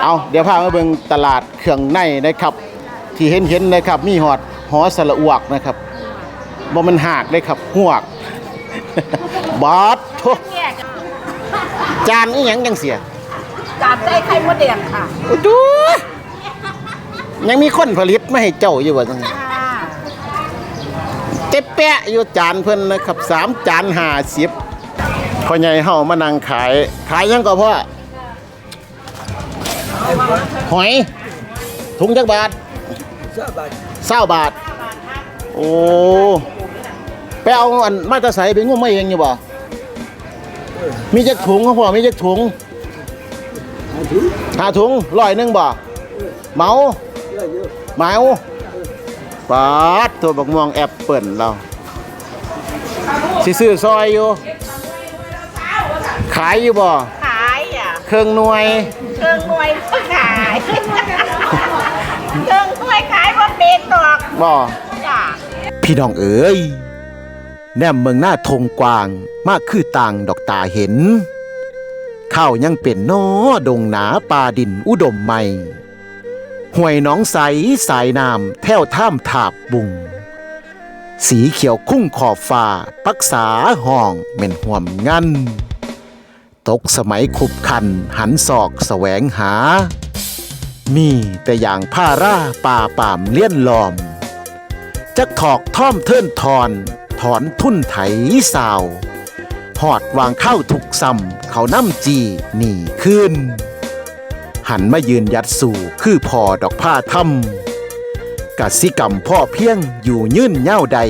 เอาเดี๋ยวพามาเบิ่งตลาดเครื่องในนะครับ ที่เห็นเห็นๆนะครับ มีหอดหอสระอวกนะครับบ่มันหากเลยครับหวกบอสโถ่แก่กันจานอีหยังยังเสียจานได้ไข่มดแดงค่ะโอ้ดูยังมีคนผลิตมาให้เจ้าอยู่ว่าจังค่ะเจ๊แปะอยู่จานเพิ่นนะครับสามจานห้าสิบพ่อใหญ่เฮามานั่งขาย ขายหยังก็พ่อ หอย ถุงจักบาทเศร้าบาท โอ้ ไปเอาอันมาตะใสไปงุ้มมาเองอยู่บ่ มีจักถุงครับพ่อมีจักถุงหาถุงร้อยหนึงบ่เหมาเหมาปาดตัวบักม่วงแอปเปิลเราสิซื้อซอยอยู่ ขายอยู่บ่ ขายอะ เครื่องหน่วย เครื่องหน่วยก็ขายเครื่องหน่วยขายว่าเป็นดอกบ่จ้ะพี่น้องเอ๋ยแนมเมืองหน้าทงกวางมากคือต่างดอกตาเห็น ข้าวยังเป็นนอดงหนาป่าดินอุดมใหม่ห่วยหน้องใสสายน้ำแท่วท่ามถาบบุง สีเขียวคุ้งขอบฟ้าปักษาห้องเม่นห่วมงันตกสมัยขุบคันหันศอกแสวงหา มีแต่อย่างผ้าร่าป่าป่ามเลี้ยนลอม จักถอกท่อมเทินทอน ถอนทุ่นไถสาว หอดวางข้าทุกซ้ำเขาน้ำจีหนีขึ้น หันมายืนยัดสู่คือพอดอกผ้าถ้ำกสิกรรมพ่อเพียงอยู่ยื่นเย้าใด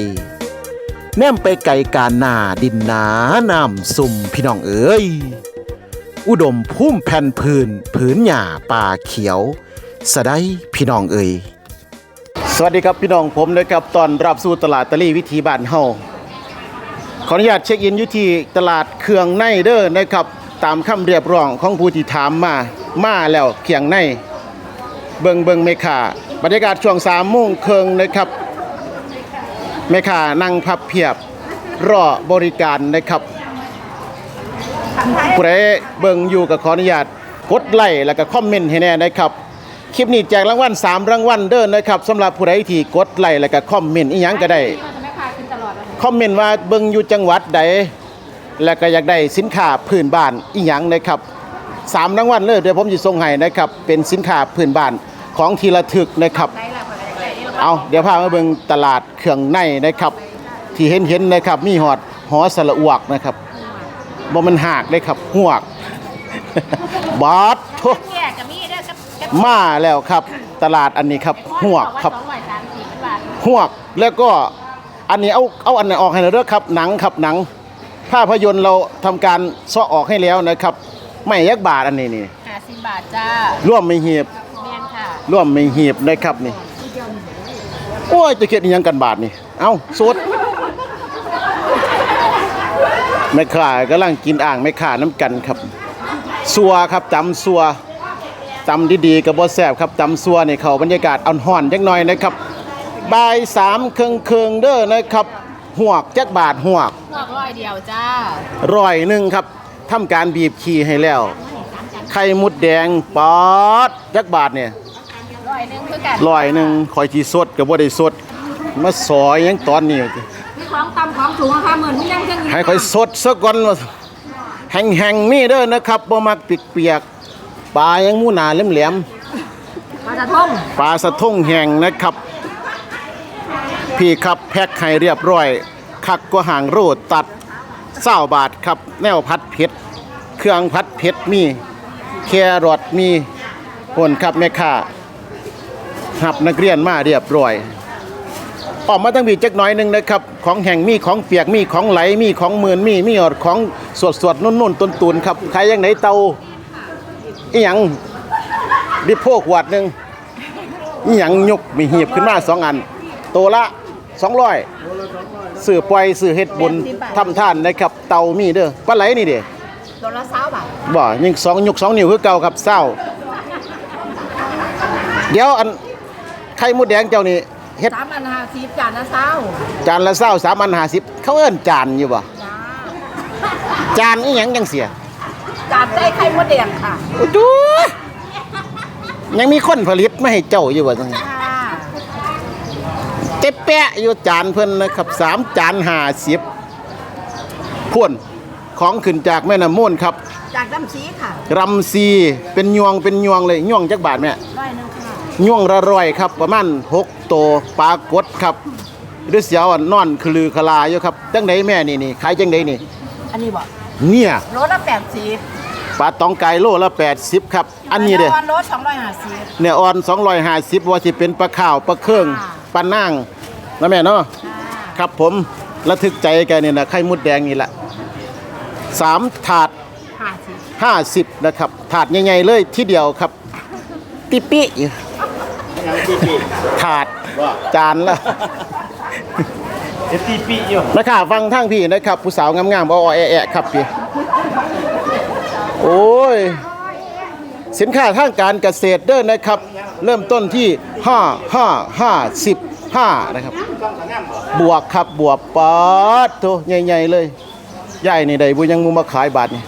แนมไปไกลการนาดินหนาน้ำสุ่มพี่น้องเอ๋ยอุดมพุ่มแผ่นพื้นผืนหญ้าป่าเขียว สะได้พี่น้องเอ๋ยสวัสดีครับพี่น้องผมนะครับตอนรับสู่ตลาดตะลี่วิธีบ้านเฮาขออนุญาตเช็คอินอยู่ที่ตลาดเครื่องในเด้อนะครับตามคำเรียบร้องของผู้ที่ถามมามาแล้วเคียงในเบิงเบิงเมคาบรรยากาศช่วงสามโมงเคิงนะครับเมคานั่งพับเพียบรอบริการนะครับผู้ใดเบิงอยู่กับขออนุญาตกดไลค์แล้วก็คอมเมนต์ให้แน่นะครับ คลิปนี้แจกรางวัล3รางวัลเด้อนะครับสำหรับผู้ใดที่กดไลค์แล้วก็คอมเมนต์อีหยังก็ได้คอมเมนต์ว่าเบิ่งอยู่จังหวัดใดแล้วก็อยากได้สินค้าพื้นบ้านอีหยังนะครับสามรางวัลเลยเดี๋ยวผมจะส่งให้นะครับเป็นสินค้าพื้นบ้านของทีละถึกนะครับเอาเดี๋ยวพามาเบิ่งตลาดเครื่องในนะครับ ที่เห็นเห็นๆนะครับ มีหอดหอสระอวกนะครับบ่มันหากเลยครับหวกบอสโถ่แก่กับมีเด้อกับกับ มาแล้วครับ ตลาดอันนี้ครับหวกครับสองร้อยสามสิบบาทหวกแล้วก็อันนี้เอาเอาอันไหนออกให้เราเด้อครับหนังครับหนัง ภาพยนตร์เราทำการซ้อออกให้แล้วนะครับ ไม่ยักบาทอันนี้นี่ห้าสิบบาทจ้าร่วมไม่เหีบเมียนค่ะร่วมไม่เหีบนะครับนี่โอ้ยจะเขียนอีหยังกันบาทนี่เอาสดแม่ข่ากำลังกินอ่างแม่ข่าน้ำกันครับซัวครับจำซัว จำดีๆกับบ่แสบครับจำซัวนี่เขาบรรยากาศอ่อนห่อนจักหน่อยนะครับบ่ายสามเคืองเคืองๆเด้อนะครับหวกจักบาทหวกหกร้อยเดียวจ้าร้อยหนึ่งครับทำการบีบขี่ให้แล้ว ไข่มุดแดงป๊อดจักบาทเนี่ยร้อยหนึ่งคือกันร้อยหนึ่งคอยจีสดกับบ่ได้สดมาซอยหยังตอนนี้มีของตำของสูงราคาหมื่นไม่ยังยังให้คอยสดซะก่อนว่าแห้งๆมีเด้อนะครับบ่มักเปียกๆ ปลายังหมูหนาแหลมปลาจะท่องๆปลาสะทงแห้งนะครับ พี่ครับแพ็คให้เรียบร้อย คักก็ห่างโรดตัดเศร้าบาทครับ แนวพัดเผ็ดเครื่องพัดเผ็ดมี แครอทมีผลครับแม่ค้าหับนักเรียนมาเรียบร้อย ออกมาตั้งบีจักหน้อยหนึงนะครับ ของแห่งมีของเปียกมีของไหลมีของหมื่นมีมีอดของสวดสวดนุ่นนุ่นตุนตุนครับใครยังไหนเตา อีหยังดิโพกขวดหนึ่งอีหยังยกมีหีบขึ้นมาสองอัน โตวละสองร้อยสื่อปล่อยสื่อเฮ็ดบุญทำท่านนะครับ เตามีเด้อปลาไหลนี่เด้ตัวละสามบาทบ่ยิงสองยกสองนิ้วคือเก่าครับเศร้า เดี๋ยวอันไข่มดแดงเจ้านี่เฮ็ดสามพันห้าสิบจานละเศร้าจานละเศร้าสามอันห้าสิบเขาเอิ้นจานอยู่บ่จ้า จานอีหยังจังเสีย จานได้ไข่มดแดงค่ะโอ้ดูยังมีคนผลิตมาให้เจ้าอยู่ว่าจังค่ะเจ๊แปะอยู่จานเพิ่นนะครับสามจานห้าสิบพ่วนของขึ้นจากแม่น้ำมูลครับจากน้ำสีค่ะรำซีเป็นยวงเป็นยวงเลยยวงจักบาทแม่ร้อยหนึงค่ะยวงละร้อยครับ ประมาณหกโตวปลากดครับหรือเสียวอะนอนคลือคลาอยู่ครับจังไดแม่นี่นี่ขายจังไดนี่ อันนี้บ่ เนี่ยโลละแปดสิบปลาตองไก่โลละ 80 ครับ อันนี้เด้โลสองร้อยห้าสิบเนี่ยอ่อน 250ว่าสิเป็นปลาข้าวปลาเครื่องค่ะปลานั่งนะแม่เนาะค่ะครับผมระทึกใจแกนี่นะไข่มุดแดงนี่แหละสามถาดห้าสิบ50นะครับ ถาดใหญ่ๆเลยที่เดียวครับปิปิอยู่ถาดจานละเอฟทีปีอยู่นะครับฟังทั้งพี่นะครับ ผู้สาวงามๆอ้อๆแอะๆครับพี่โอ้ย สินค้าทางการเกษตรเด้อนะครับ เริ่มต้นที่ 5 5 5 10 5นะครับ บวกครับบวกปาดโตใหญ่ๆเลยใหญ่นี่ใดบุยังมูมาขายบาทนี่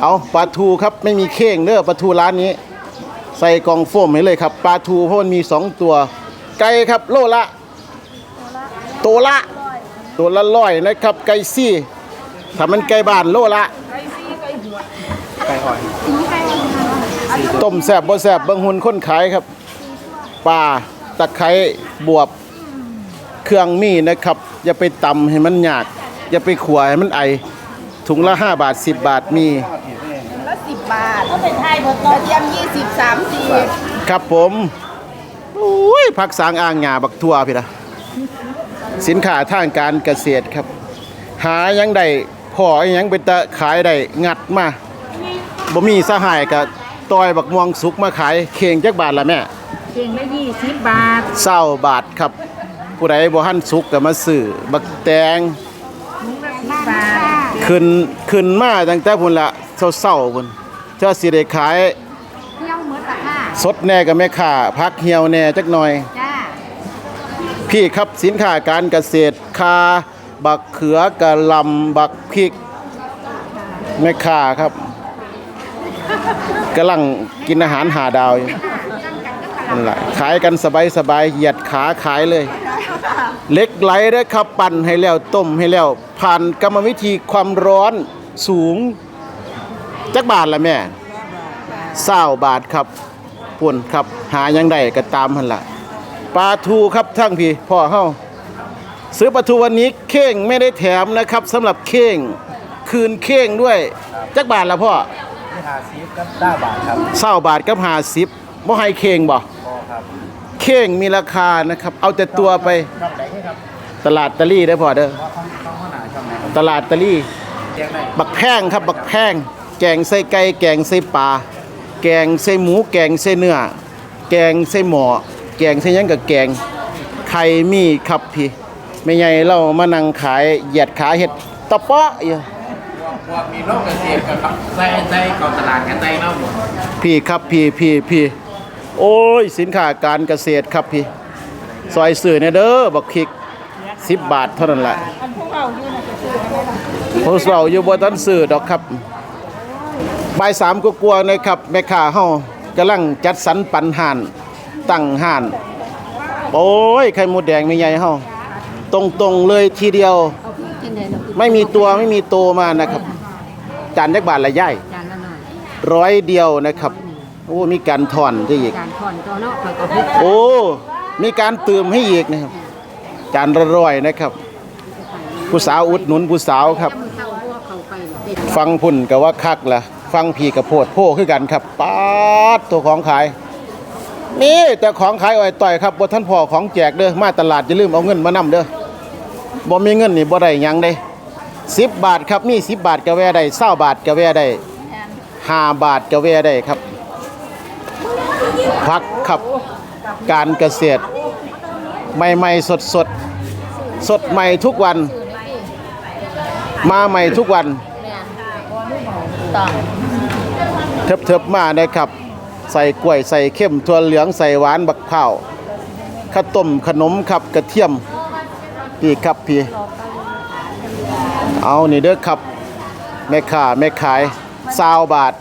เอาปลาทูครับไม่มีเข่งเด้อปลาทูร้านนี้ ใส่กล่องโฟมให้เลยครับปลาทูเพราะมันมี 2 ตัว ไก่ครับโลละตัวละ ตัวละร้อยนะครับไก่ซี่ถ้ามันไก่บ้านโลละไก่อ่อยต้มแซบบ่แซบเบิ่งหุ่นคนขายครับปลาตะไคร้บวบเครื่องมีนะครับ อย่าไปตำให้มันยาก อย่าไปขัวให้มันไอ ถุงละ 5 บาท 10 บาทมีละสิบบาทก็เป็นไทยเบิดกระเทียมยี่สิบสามสิบครับผมโอ้ยผักสางอ่างหญ้าบักทั่วพี่ละ สินค้าทางการเกษตรครับ หายังได้พออีหยังเป็นตะขายได้งัดมาบ่มีสหายกับต้อยบักม่วงสุกมาขายเข่งจักบาทละแม่เข่งละยี่สิบบาทเศร้าบาทครับ ผู้ใดบ่หันสุกก็มาซื้อบักแตงสิบบาทขึ้นขึ้นมาตั้งแต่พุ่นละเศร้าๆพุ่นเจ้าสิได้ขายเที่ยวเหมือนตะค่าสดแน่กับแม่ค้าพักเหี่ยวแน่จักหน่อยจ้า พี่ครับสินค้าการเกษตรคาบักเขือกะลำบักพริกแม่ค้าครับกำลังกินอาหารหาดาวอยู่นั่นแหละขายกันสบายๆเหยียดขาขายเลย เล็กไหลได้ครับปั่นให้แล้วต้มให้แล้ว ผ่านกรรมวิธีความร้อนสูง จักบาทละแม่เศร้าบาทครับปุ่นครับ หายังได้ก็ตามหันละ ปลาทูครับทั้งพี่พ่อเฮาซื้อปลาทูวันนี้เข่งไม่ได้แถมนะครับสำหรับเข่งคืนเข่งด้วยจักบาทละพ่อที่หาซีฟกับด้าบาทครับเศร้าบาทกับหาสิบบ่ให้เข่งบ่พอครับเข่งมีราคานะครับ เอาแต่ตัวไปช่องไหนให้ครับตลาดตะลี่ได้อพอเด้อว่าข้องข้องข้างหน้าช่องไหนครับตลาดตะลี่แจ้งได้บักแพงครับบักแพงแกงใส่ไก่แกงใส่ปลาแกงใส่หมูแกงใส่เนื้อแกงใส่หมู แกงใส่หยังกับแกงไข่มีครับพี่ไม่ใหญ่เรามานั่งขายเหยียดขาเห็ดตะเปาะอยู่พวกมีโรคเกษตรกับใส่ใส่ก่อตลาดกันใส่เนาะหมดพี่ครับพี่พี่พี่โอ้ยสินค้าการเกษตรครับพี่ซอยสื่อเนี่ยเด้อบักพริกสิบบาทเท่านั้นแหละอันพวกเราอยู่น่ะจะซื้ออะไรล่ะพวกเราอยู่บนต้นสื่อดอกครับบ่ายสามก็กลัวๆนะครับแม่ค้าเฮากำลังจัดสรรปันห่าน ตั้งห่าน โอ้ย ไข่มดแดงไม่ใหญ่เฮาตรงๆเลยทีเดียว ไม่มีตัวไม่มีโตมานะครับ จานยักบาทละย่ายจานละหน่อยร้อยเดียวนะครับ โอ้ มีการถอนที่อีกจานผ่อนตัวเนาะคอยก็พริกโอ้ มีการเติมให้อีกนะครับ จานละร้อยนะครับ ผู้สาวอุดหนุนผู้สาวครับมันเข้าพวกเขาไปติดฟังพุ่นกับว่าคักละฟังผีกับโพดโพคือกันครับป๊าดตัวของขาย นี่แต่ของขายอ่อยต่อยครับบ่ท่านพ่อของแจกเด้อมาตลาดอย่าลืมเอาเงินมานำเด้อบ่มีเงินนี่บ่ได้หยังเด้10บาทครับมี10บาทก็แวได้20บาทก็แวได้5บาทก็แวได้ครับพักครับการเกษตร ใหม่ๆสดสดๆสดใหม่ทุกวัน มาใหม่ทุกวันเทิบๆมานะครับ ใส่กล้วยใส่เข้มถั่วเหลืองใส่หวานบักข้าวข้าวต้มขนมครับกระเทียมพี่ครับพี่เอานี่เด้อครับแม่ค้าแม่ขายซาวบาท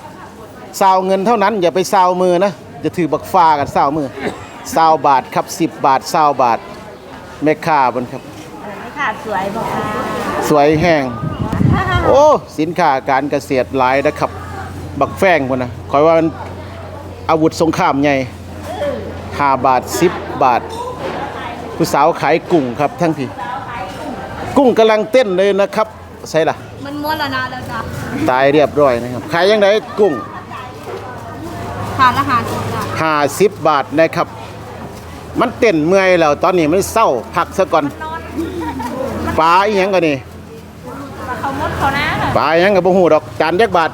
ซาวเงินเท่านั้นอย่าไปซาวมือนะจะถือบักฟ้ากันเศร้ามือเศร้าบาทครับสิบบาทเศร้าบาทแม่ค้าบนครับไม่ขาดสวยบอกค่ะสวยแห้งโอ้สินค้าการเกษตรหลายนะครับ บักแฟงพุ่นนะคอยว่ามัน อาวุธสงครามใหญ่ห้าบาทสิบบาท ผู้สาวขายกุ้งครับทั้งพี่ กุ้งกำลังเต้นเลยนะครับใช่ล่ะ มันม้วนละนาแล้วจ้ะตายเรียบร้อยนะครับขายยังไงกุ้งทานอาหารจ้ะห้าสิบบาทนะครับ มันเต้นเมื่อยแล้วตอนนี้มันเศร้าพักซะก่อนปลาอีหยังกันนี่เขามดเขานะ ปลาอีหยังกับบ่ฮู้ดอกจานยักบาท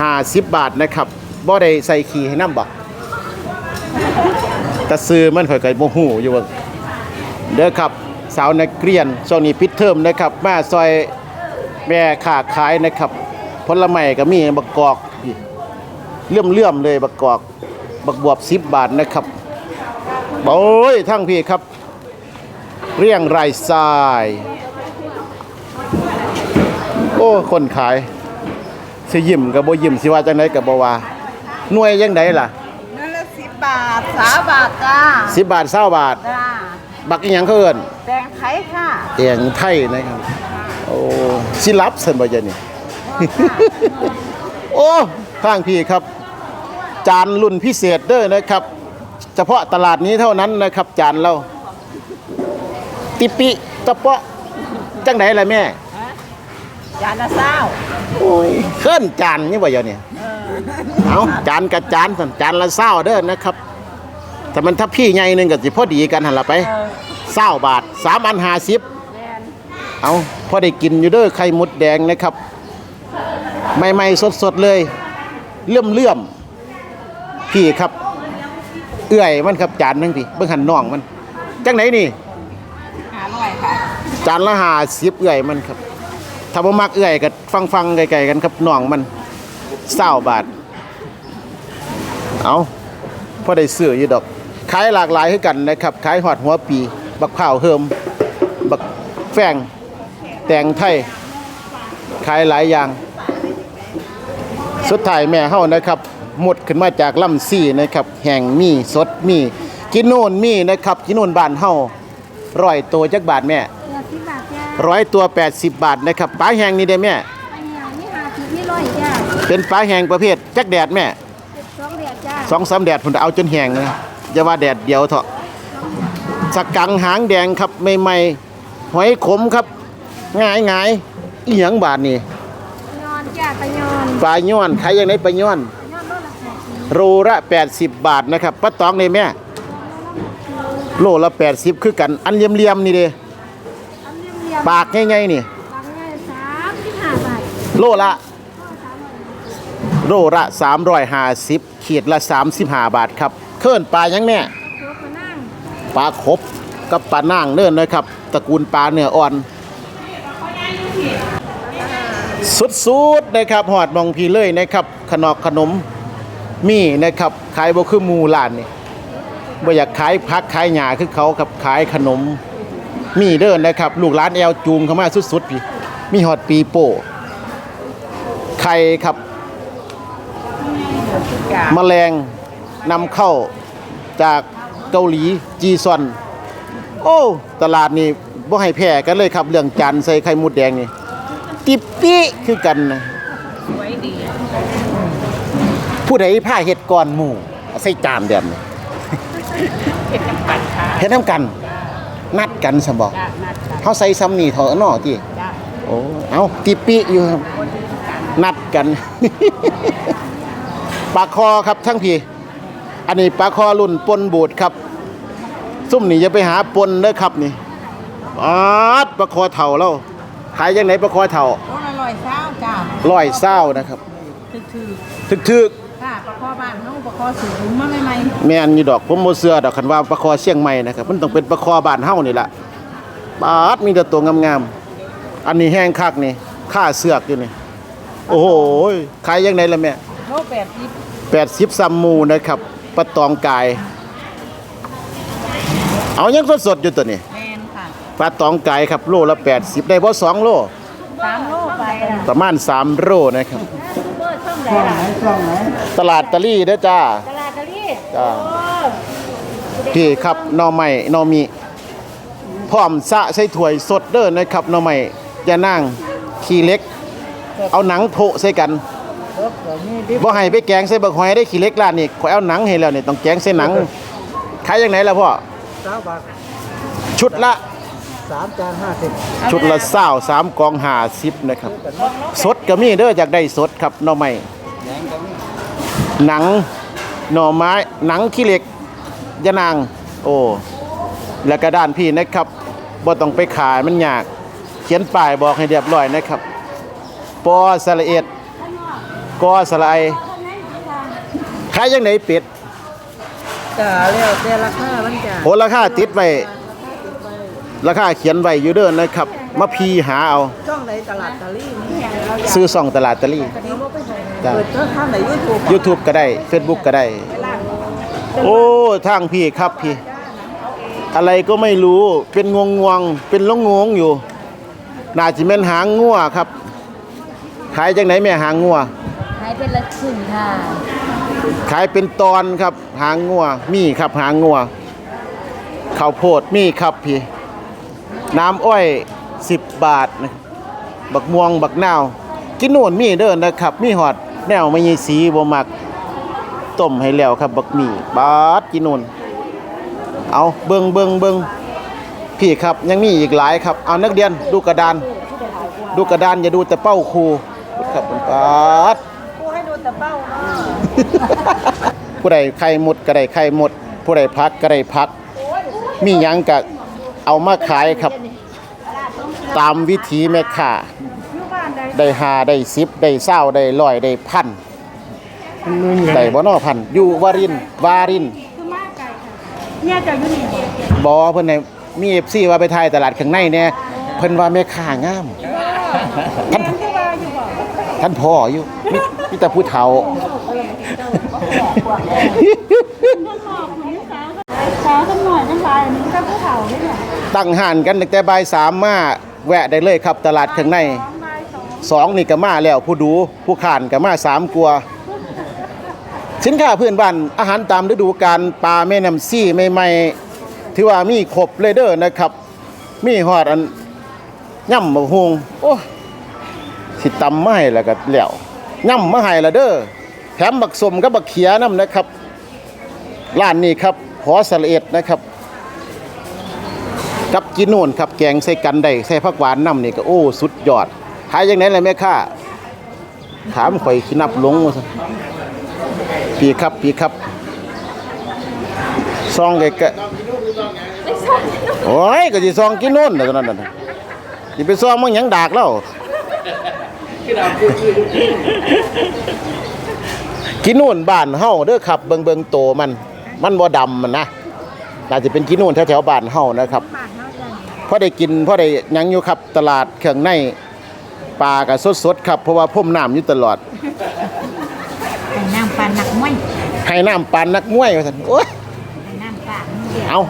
ห้าสิบบาทนะครับ บ่ได้ใส่ขี้ให้น้ำบ่แต่ซื้อมันค่อยๆบ่ฮู้อยู่ว่าเด้อครับสาวนักเรียนช่วงนี้ปิดเทอมนะครับ มาซอยแม่ค้าขายนะครับผลไม้ก็มีบักกอกเลื่อมๆเลยบักกอกบักบวบ10บาทนะครับโอ้ยทั้งพี่ครับ เรียงรายทราย โอ้ คนขายสิยิ้มกับบ่ยิ้มสิว่าจังไดกับบ่ว่า หน่วยยังไดล่ะนั่นละสิบบาทสามบาทจ้า10บาท20บาท จ้าบักอีหยังเขาเอิ้นแตงไทยค่ะแตงไทยนะครับ โอ้สิรับซั่นบ่จ๊ะนี่ โอ้ข้างพี่ครับ จานรุ่นพิเศษเด้อนะครับ เฉพาะตลาดนี้เท่านั้นนะครับ จานเรา ติปิตะเปาะจังไดล่ะแม่ จานละเศร้าโอ้ยเคลื่อนจานนี่บ่เดี๋ยวเนี่ยเอาจานกับจานสั่นจานละเศร้าเด้อนะครับแต่มันถ้าพี่ใหญ่หนึงก็สิพอดีกันหันละไปเศร้าบาทสามอันห้าสิบเอาพอได้กินอยู่เด้อไข่มดแดงนะครับใหม่ๆสดๆเลยเลื่อมเลื่อมๆพี่ครับ เอื้อยมันครับจานหนึงพี่เบิ่งหันน่องมันจังไหนนี่หาหน่อยค่ะจานละห้าสิบเอื้อยมันครับ ถ้าบ่มักเอื้อยก็ฟังฟังๆไกลๆกันครับน่องมันเศร้าบาท เอาพอได้ซื้ออยู่ดอกขายหลากหลายคือกันนะครับขายหอดหัวปี บักเผาวเฮิมบักแฟงแตงไทยขายหลายอย่าง สุดท้ายแม่เฮานะครับ หมดขึ้นมาจากลำซี่นะครับ แห่งมีสดมีกินโน่นมีนะครับ กินโน่นบ้านเฮาร้อยตัวจักบาทแม่ ร้อยตัว 80 บาทนะครับปลาแห้งนี่ได้แม่ อันนี้นี่หาสิบนี่ร้อยจ้าเป็นปลาแห้งประเภทจักแดดแม่สองเดือนจ้าสองสามแดดผมจะเอาจนแห้งนะอย่าว่าแดดเดียวเถอะสักกังหางแดงครับใหม่ๆหอยขมครับง่ายง่ายๆอีหยังบาทนี่ยอนจ้าไปยอนปลาย้อนขายยังไงปลาย้อนยอนโลละแปดสิบโลละ 80 บาทนะครับป้าตองนี่แม่ โลละ 80 คือกันอันเลี่ยมๆนี่เด้ ปากง่ายๆนี่บางง่ายสามสิบห้าบาทโลละโลละ 350ขีดละ 35 บาทครับเคลื่อนปลายังแม่โคกมานั่งปลาครบกับปลาน่างเนื่อนนะครับตระกูลปลาเนื้ออ่อน สุดๆนะครับหอดมองพีเลยนะครับขนอกขนมมีนะครับขายบ่คือหมูร้านนี่บ่อยากขายพักขายหญ้าคือเขาครับขายขนม มีเด้อนะครับ ลูกร้านแอลจูงเข้ามาสุดๆพี่ มีฮอดปีโป้ไข่ครับแมลงนำเข้าจากเกาหลีจีซอน โอ้ ตลาดนี่บ่ให้แพ้กันเลยครับ เรื่องจานใส่ไข่มดแดงนี่ ติปปี้คือกันนะผู้ใดผ้าเฮ็ดก่อนหมู่ ใส่จานเดียมเห็ดน้ำกันค่ะเฮ็ดนํกัน นัดกันซะบ่จ้านัดกันเฮาใส่ซ้ำนี่เถอะเนาะติจ้าโอ้เอาติปปี้อยู่ครับนัดกัน ปลาคอครับทั้งพี่ อันนี้ปลาคอรุ่นปนบูดครับ ซุ่มนี่อย่าไปหาปนเด้อครับนี่ปาดปลาคอเถ่าแล้วขายยังไหนปลาคอเถ่าโลละร้อยเศร้าจ้าร้อยเศร้านะครับ คือถึกๆค่ะประ คอบ้านเฮาประคอสูงมาใหม่แม่นอยู่ดอกผมบ่เชื่อดอกคันว่าปลาคอเชียงใหม่นะครับมันต้องเป็นปลาคอบ้านเฮานี่ล่ะปาดมีแต่ตัวงามๆอันนี้แห้งคักนี่ค่าเสือกอยู่นี่โอ้โหขายยังไงล่ะแม่ๆโลแปดสิบ80ซัมมูนะครับปลาตองกาย เอายังสดๆอยู่ตัวนี้แมนค่ะปลาตองกายครับโลละ 80 ได้บ่2โล สามโลไปอะประมาณ3โลนะครับ เปิดช่องไหนล่ะตลาดตะลี่เด้อจ้า ตลาดจ้าพี่ครับหน่อไม้หน่อมีพร้อมสะใส่ถ้วยสดเด้อนะครับหน่อไม้อย่านั่งขี้เล็ก เอาหนังโผะใส่กันบ่ให้ไปแกงใส่บักหอยได้ขี้เล็กร้านนี่ขอยเอาหนังให้แล้วนี่ต้องแกงใส่หนังขายยังไงล่ะพ่อสามบาทชุดละ สามจานห้าสิบชุดละเศร้าสามกองหาสิบนะครับ สดก็มีเด้อจากได้สดครับหน่อไม้หนังหน่อไม้หนังขี้เหล็กยะนาง โอ้แล้วก็ด้านพี่นะครับบ่ต้องไปขายมันยาก เขียนป้ายบอกให้เรียบร้อยนะครับปอสระเอ็ดกอสระไอขายยังไงเป็ดจ้าแล้วแต่ราคามันจ้าโหราคาติดไว้ ราคาเขียนไว้อยู่เด้อนะครับมาพีหาเอาช่องในตลาดตะลี่นี่เราอยากซื้อส่องตลาดตะลี่จ้ะเปิดช่องทางในยูทูบ YouTube ก็ได้ Facebook ก็ได้ โอ้ทางพี่ครับพี่ อะไรก็ไม่รู้เป็นงวงงวงๆเป็นลงงงอยู่น่าจะเป็นหางงัวครับ ขายจังไหนแม่หางงัวขายเป็นละครึ่งค่ะ ขายเป็นตอนครับ หางงัวมีครับหางงัวข้าวโพดมีครับพี่ น้ำอ้อย 10 บาทนะบักม่วงบักนาว กินโน่นมีเด้อนะครับ มีหอดแนวไม่ยีสีบ่มักต้มให้แล้วครับ บักหมี่บาดกินโน่นเอาเบิงเบิงเบิงพี่ครับยังมีอีกหลายครับ เอานักเรียนดูกระดาน ดูกระดานอย่าดูแต่เป้าครูครับบาดกูให้ดูแต่เป้าผู้ใดไข่หมดก็ได้ไข่หมด ผู้ใดพักก็ได้พัก มียังก็ เอามาขายครับ ตามวิถีแม่ค้าได้หาได้สิบได้เศร้าได้ร้อยได้พันได้บ่นอพันอยู่วารินวารินคือมากไก่ค่ะเนี่ยจะอยู่นี่บ่บอเพิ่นให้มี FC ว่าไปถ่ายตลาดข้างในแน่เพิ่นว่าแม่ค้างามท่านท่านพ่ออยู่มีมีแต่ผู้เฒ่าข อสักหน่อยจังไรอันนี้ก็ผู้เฒ่านี่แหละตั้งห่านกันตั้งแต่บ่ายสามมาแวะได้เลยครับ ตลาดข้างในสองใบสองสองนี่ก็มาแล้วผู้ดูผู้ขานก็มาสามกลัวาสินค้าพื้นบ้านอาหารตามฤดูกาลปลาแม่น้ำซี่ใหม่ๆถือว่ามีครบเลยเด้อนะครับ มีฮอดอันย่ำมะฮวงโอ้ยสิตำมาให้แล้วก็แล้วย่ำมาให้ละเด้อแถมบักสมกับบักเขียน้ำนะครับ ร้านนี้ครับ หอสะเอ็ดนะครับ กับกินโน่นครับแกงใส่กันได้ใส่ผักหวานน้ำนี่ก็โอ้สุดยอดขายยังไงเลยแม่ค้าถามข่อยขี้นับหลงว่าซั่นปีครับปีครับซองเลยก็โอ้ยก็สิซองกินโน่นนะตอนนั้นน่ะสิไปซองมึงหยังดากแล้วกินโน่นบ้านเฮาเด้อครับเบิงเบิงโตมัน มันบ่ดำมันนะน่าจะเป็นกินโน่นแถวๆบ้านเฮานะครับบาทเท่ากันพอได้กินพอได้หยังอยู่ครับตลาดเครื่องในปลาก็สดๆครับเพราะว่าพ่มน้ำอยู่ตลอด ไอ้น้ำปลาหนักม้วยให้น้ำปานนักมวยว่าซั่นโอ้ยไอ้น้ำปลาเดียวเอา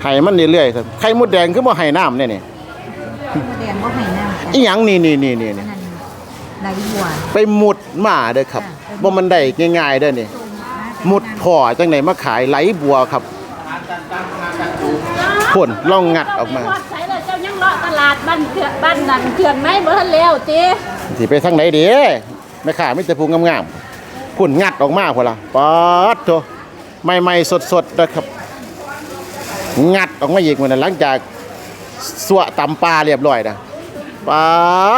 ให้มันเรื่อยๆซั่นไข่มดแดงคือบ่ให้น้ำเนี่ยนี่แดงก็ให้น้ำจ้ะอีหยังนี่นี่นี่นี่นี่นั่นไหลบัวไปหมุดมาเด้อครับบ่มันได้ง่ายๆเด้อนี่ห มุดพ่อจังไดมาขายไหลบัวครับพ่นลองงัดออกมาทอดใส่เลยเจ้ายังเลาะตลาดบ้านเถื่อนบ้านนั่นเถื่อนไหมบ่ทันแล้วเจ้สิไปทางไหนเด้แม่ค้ามีแต่ผู้งามๆพุ่นงัดออกมาพุ่นล่ะป๊าดโตใหม่ๆสดๆนะครับ งัดออกมาอีกมื้อนั้นหลังจากสัวตำปลาเรียบร้อยนะป๊า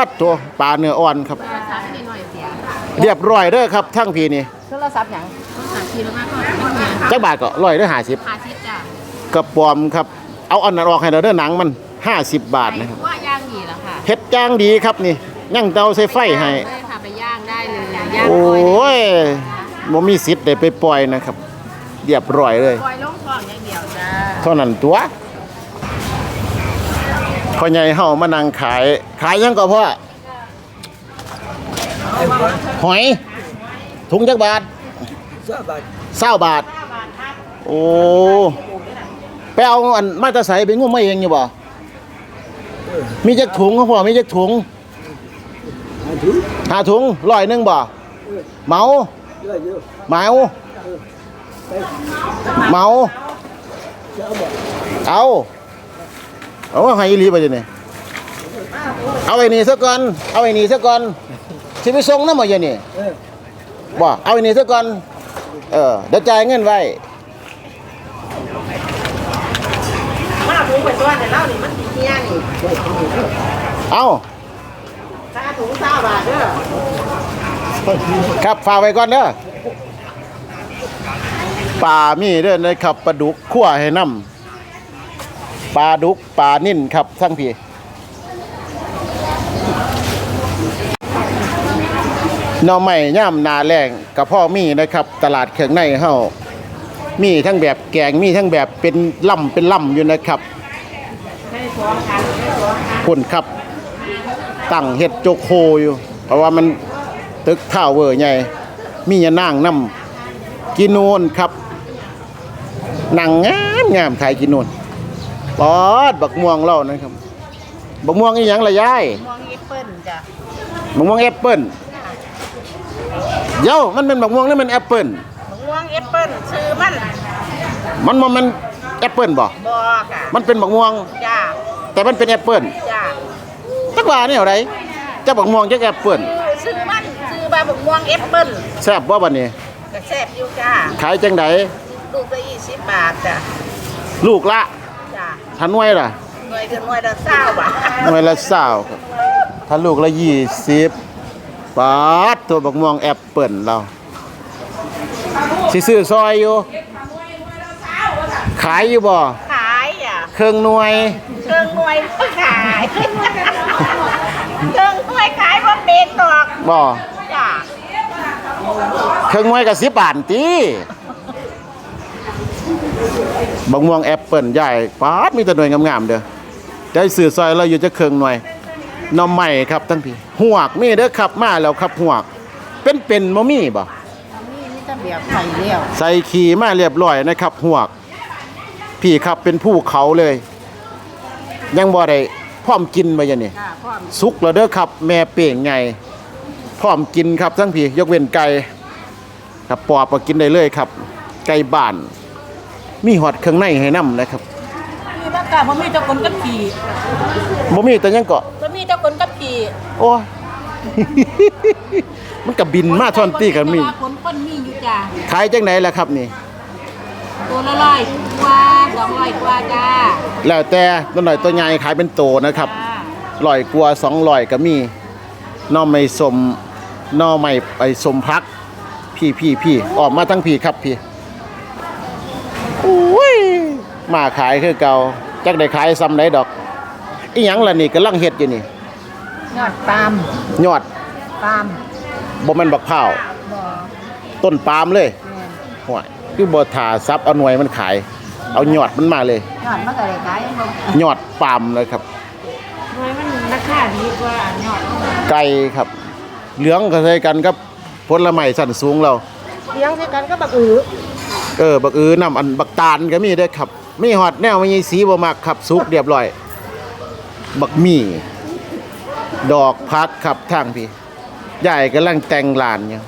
ดโตปลาเนื้ออ่อนครับ เรียบร้อยเด้อครับทั้งพีนี่โทรศัพท์หยัง จักบาทก็ร้อยเด้อ50อาทิตย์จ้ะกระปอมครับ เอาอันนั้นออกให้เราเด้อหนังมัน50บาทนะครับว่าย่างดีแล้วค่ะเฮ็ดจ้างดีครับนี่ย่างเตาใส่ไฟให้เลยค่ะไปย่างได้เลยย่างโอปล่อย้ยบ่มีสิทธิ์ได้ไปปล่อยนะครับเรียบร้อยเลย ปล่อยลงคลองอย่างเดียวจ้าเท่านั้นตัวพ่อใหญ่เฮามานั่งขาย ขายหยังก็พ่อหอย ถุงจักบาท สามบาทเศร้าบาทโอ้ ไปเอาอันมาตะใสไปงุ่มมาเองอยู่บ่มีจักถุงครับพ่อมีจักถุงอันถือหาถุงร้อยหนึงบ่เหมาเยอะเยอะเหมาเมาเอาเอาว่าให้อีหลีไปดิเนี่ยเอาไอ้นี่ซะก่อน เอาไอ้นี่ซะก่อนสิไปส่งน้ำมาอย่างนี่บ่เอาไอ้นี่ซะก่อน เออเดี๋ยวจ่ายเงินไว้มาถุงไปตัวเนี่ยเล่านี่มันเฮียนี่เอาค่าถุงเก้าบาทเด้อครับฝากไว้ก่อนเด้อปลามีเด้อนะครับปลาดุกขั่วให้น้ำปลาดุกปลานิ่นครับทั้งพี่ หน่อไม้ย่ำนาแรงกับพ่อมีนะครับ ตลาดเครื่องในเฮามีทั้งแบบแกงมีทั้งแบบเป็นล่ำเป็นล่ำอยู่นะครับคุณครับตั้งเห็ดโจโคอยู่ เพราะว่ามันตึกท่าวเวอร์ใหญ่มียานางนำกินโนนครับหนังงามงามขายกินโนนปอดบักม่วงเล่านะครับบักม่วงอีหยังละยายมองอีเปิ้ลจ้ะบักม่วงแอปเปิ้ล เย้ามันเป็นบักม่วงนี่มันแอปเปิ้ลมะม่วงแอปเปิ้ลซื้อมันมันมันมันแอปเปิ้ลบ่บอกอะมันเป็นบักม่วง จ้าแต่มันเป็นแอปเปิ้ลจ้าจักว่าเนี่ยอะไรจะบักม่วงจักแอปเปิ้ลซื้อมันซื้อบามะม่วงแอปเปิ้ลแซ่บบ่บัดนี้ก็แซ่บอยู่จ้าขายจังไดลูกละยี่สิบบาทจ้ะลูกละจ้าถ้าหน่วยล่ะหน่วยคือหน่วยละเศร้าบาทหน่วยละเศร้าครับถ้าลูกละยี่สิบ ปาดตัวบักม่วงแอปเปิลเราสิซื้อซอยอยู่ ขายอยู่บ่ขายอะเครื่องหน่วย เครื่องหน่วยก็ขาย เครื่องหน่วยขายบ่เป็นหรอกบ่จ้าเครื่องหน่วยกับสิบบาทตีบักม่วงแอปเปิลใหญ่ปาดมีแต่หน่วยงามๆเด้อได้ซื้อซอยเราอยู่จะเครื่องหน่วย หน้ำใหม่ครับทั้งพี่หวกมีเด้อครับมาแล้วครับหวก เป็นเป็นๆบ่มีบ่นี่นี่จะแบบไข่เลี้ยวใส่ขี่มาเรียบร้อยนะครับหวก พี่ครับเป็นผู้เขาเลย ยังบ่ได้พร้อมกินมาอย่างนี้ค่ะพร้อมสุกแล้วเด้อครับ แม่เป่งไงพร้อมกินครับทั้งพี่ยกเว้นไก่ครับปอบก็กินได้เลยครับ ไก่บ้าน มีหอดเครื่องในให้นํนะครับมีบ้ากาบ่มีเจ้าคนกับผีบ่มีแต่ยังเกาะ บ่มีเจ้าคนกับผีโอ้ย มันก็บินมาทอนตีกันมีแต่ว่าคนคนมีอยู่จ้าขายจังไหนล่ะครับนี่ ตัวละร้อยกว่าสองร้อยกว่าจ้าแล้วแต่ตัวหน่อยตัวใหญ่ขายเป็นโตนะครับจ้าลอยกลัวสองลอยก็มีหน่อไม่สมหน่อไม่ไปสมพัก พี่พี่พี่ออกมาทั้งพี่ครับพี่อุ้ยมาขายคือเก่าจักได้ขายซ้ำไหนดอกอีหยังล่ะนี่กำลังเฮ็ดอยู่นี่ ยอดปาล์มยอดปาล์มบ่แม่นบักพร้าวบ่ต้นปาล์มเลยแม่นห่วยคือบ่ถ่าซับเอาหน่วยมันขาย เอายอดมันมาเลย ยอดมันก็ได้ขายบ่ยอดปาล์มเลยครับหน่วยมันราคาดีกว่าอันยอดไก่ครับ เหลืองก็ใส่กันกับผลไม้สั้นสูงเรา เลี้ยงใส่กันก็บักอือเออ บักอือนำอันบักตาลก็มีเด้อครับ มีฮอดแนวมีสีบ่มักครับสุกเรียบร้อย บักหมี่ ดอกพักครับทางพี่ยายกำลังแต่งลานอยู่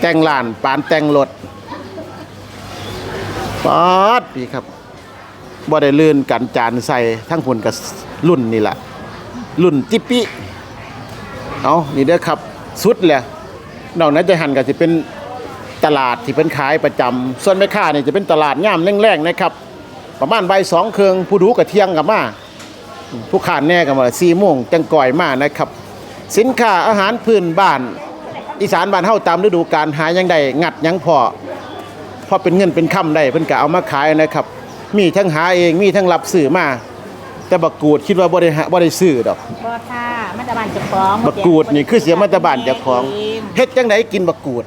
แต่งลานปานแต่งรถปอดพี่ครับบ่ได้ลื่นกันจานใส่ทั้งพุ่นกับรุ่นนี่แหละรุ่นจิปปิเอานี่เด้อครับสุดแหละนอกนั้นจะหันก็สิเป็นตลาดที่เป็นขายประจำส่วนแม่ค้านี่จะเป็นตลาดย่ามแรงๆนะครับ ประมาณใบสองเครืองผู้ดูกับเทียงกับมา ผู้ขานแน่กับมาสี่โมงจังก่อยมานะครับ สินค้าอาหารพื้นบ้าน อีสานบ้านเฮาตามฤดูกาลหายังได้งัดยังพอพอเป็นเงินเป็นคำได้เพิ่นก็เอามาขายนะครับ มีทั้งหาเองมีทั้งรับซื้อมาแต่บักกูดคิดว่าบ่ได้หาบ่ได้ซื้อดอกบ่ค่ะมันตะบานเจ้าของบักกูดนี่คือเสียมาแตะบ้านเจ้าของเฮ็ดจังไดกินบักกูด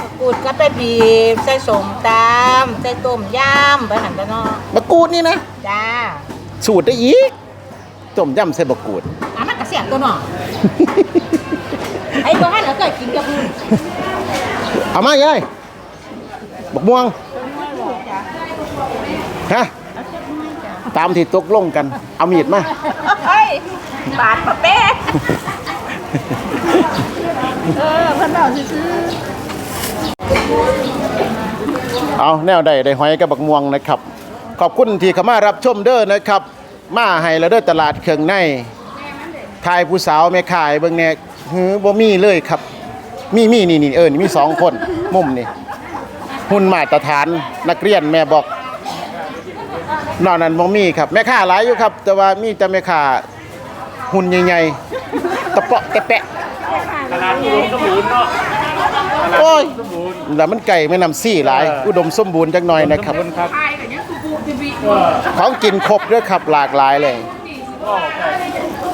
บักกูดก็ไปบีบใส่สมตำใส่ต้มยำไปหั่นไปเนาะบักกูดนี่นะจ้าสูตรได้อีก ต้มยำใส่บักกูดอะมันก็เสียบตัวเนาะไอ้บ่ฮั่นก็เคยกินกับพุ่นเอามายายบักม่วงฮะตามที่ตกลงกัน เอามีดมาเฮ้ยบาทปะเป๊ะเออเพิ่นเอาซื้อเอาแนวใดได้หอยกับบักม่วงนะครับ ขอบคุณที่เข้ามารับชมเด้อนะครับ มาให้แล้วเด้อตลาดเครื่องในทายผู้สาวแม่ขายเบิ่งแน่หือบ่มีเลยครับ มีมีนี่นี่เออนี่มีสองคนมุมนี่หุ่นมาตรฐานนักเรียนแม่บอกนอกนั้นบ่มีครับแม่ค้าหลายอยู่ครับ แต่ว่ามีแต่แม่ค้าหุ่นใหญ่ๆตะเปาะตะแปะตลาดอุดมสมบูรณ์เนาะโอ้ยแล้วมันไก่แม่น้ำซี่หลาย อุดมสมบูรณ์จักหน่อยนะครับครับ ของกินครบด้วยครับหลากหลายเลย ก็